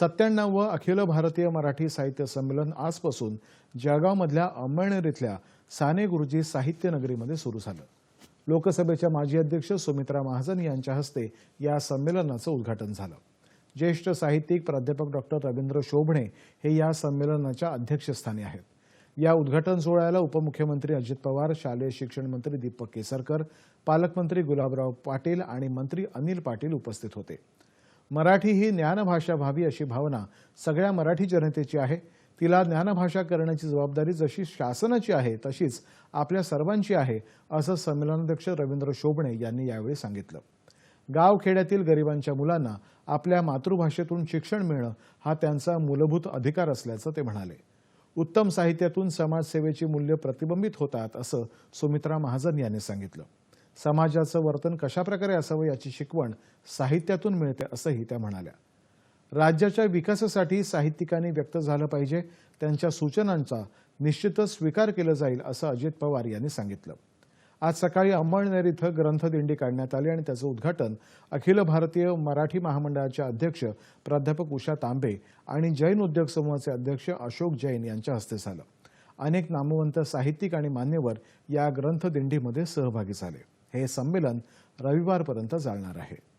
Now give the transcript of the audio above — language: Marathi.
सत्त्याण्णव अखिल भारतीय मराठी साहित्य संमेलन आजपासून जळगावमधल्या अंमळनेर इथल्या साने गुरुजी साहित्य नगरीमध्ये सुरू झालं. लोकसभेच्या माजी अध्यक्ष सुमित्रा महाजन यांच्या हस्ते या संमेलनाचं उद्घाटन झालं. ज्येष्ठ साहित्यिक प्राध्यापक डॉक्टर रवींद्र शोभणे हे या संमेलनाच्या अध्यक्षस्थानी आहेत. या उद्घाटन सोहळ्याला उपमुख्यमंत्री अजित पवार शालेय शिक्षण मंत्री दीपक केसरकर पालकमंत्री गुलाबराव पाटील आणि मंत्री अनिल पाटील उपस्थित होते. मराठी ही ज्ञानभाषा व्हावी अशी भावना सगळ्या मराठी जनतेची आहे. तिला ज्ञानभाषा करण्याची जबाबदारी जशी शासनाची आहे तशीच आपल्या सर्वांची आहे असं संमेलनाध्यक्ष रवींद्र शोभणे यांनी यावेळी सांगितलं. गावखेड्यातील गरिबांच्या मुलांना आपल्या मातृभाषेतून शिक्षण मिळणं हा त्यांचा मूलभूत अधिकार असल्याचं ते म्हणाले. उत्तम साहित्यातून समाजसेवेची मूल्य प्रतिबिंबित होतात असं सुमित्रा महाजन यांनी सांगितलं. समाजाचं वर्तन कशाप्रकारे असावं याची शिकवण साहित्यातून मिळते असंही त्या म्हणाल्या. राज्याच्या विकासासाठी साहित्यिकांनी व्यक्त झालं पाहिजे त्यांच्या सूचनांचा निश्चितच स्वीकार केला जाईल असं अजित पवार यांनी सांगितलं. आज सकाळी अंमळनेर इथं ग्रंथदिंडी काढण्यात आली आणि त्याचं उद्घाटन अखिल भारतीय मराठी महामंडळाच्या अध्यक्ष प्राध्यापक उषा तांबे आणि जैन उद्योग समूहाचे अध्यक्ष अशोक जैन यांच्या हस्ते झालं. अनेक नामवंत साहित्यिक आणि मान्यवर या ग्रंथदिंडीमध्ये सहभागी झाले. हे संमेलन रविवारपर्यंत चालणार आहे.